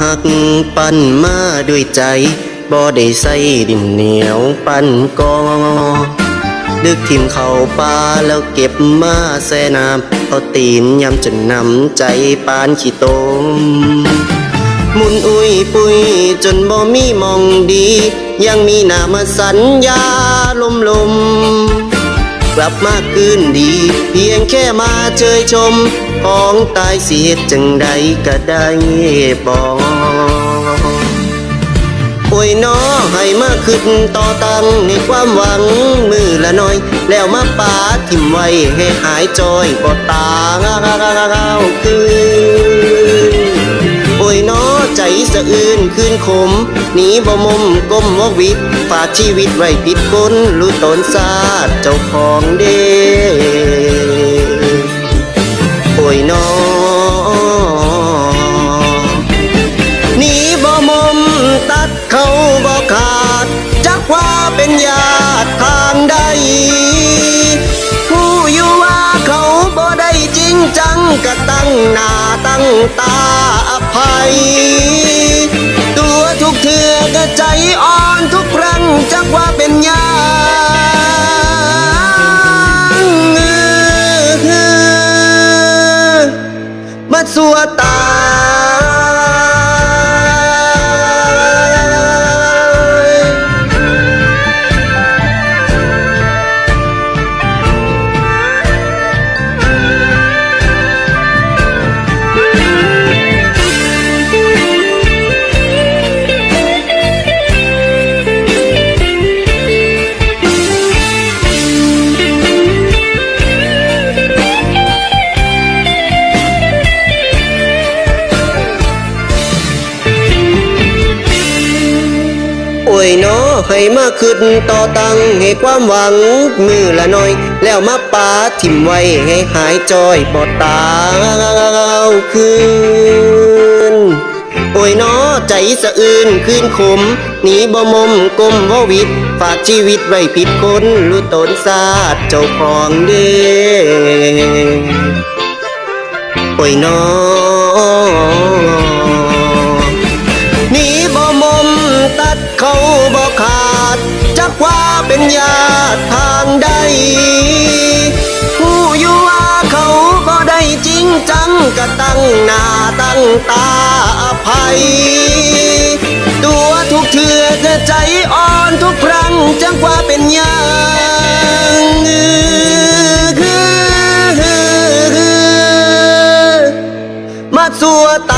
หักปั้นมาด้วยใจบ่ได้ใส่ดินเหนียวปั้นกอดึกทิมเข้าป่าแล้วเก็บมาแซ่น้ำเอาตีนยำจนนำใจปานขี้ตมมุนอุ้ยปุยจนบ่มีมองดี ยังมีหน้ามาสัญญาลมลม กลับมาคืนดี เพียงแค่มาเชยชม ของตายเสียจังใดก็ได้บอกโอ้ยน้อให้มาขึ้นต่อตังในความหวังมือละน้อย แล้วมาปาทิมไว้ให้หายจอยบ่ตาเอาคือ ยน้อใจสะอื้นคืนขมหนีบ่มุมก้มวกวิตฝากชีวิตไว้ผิดคนรู้ตนซาดเจ้าของเด้โอ้ยน้อหนีบ่มมตัดเขาบ่ขาด จักว่าเป็นญาติทางใดผู้อยู่ว่าเขาบ่ได้จริงจังก็ตั้งหน้าตั้งตา ภัย ตัวทุกเถื่อกะใจอ่อนทุกครั้งจักว่าเป็นยามาสวด โอ้ยน้อให้มาขึ้นต่อตังให้ความหวังมือละน้อย แล้วมาปาทิมไว้ให้หายจอยบอดตาวคืนโอ้ยน้อใจสะอื้นคืนขมหนีบ่มมกลมว่วิตฝากชีวิตไว้ผิดคนรู้ตนซาดเจ้าของเด้โอ้ยน้อ เขาบอกขาด จักว่าเป็นญาติทางใดผู้อยู่ว่าเขาบ่ได้จริงจังก็ตั้งหน้าตั้งตาอภัย ตัวทุกเถื่อจะใจอ่อนทุกครั้งจักว่าเป็นญาติมาสัวตา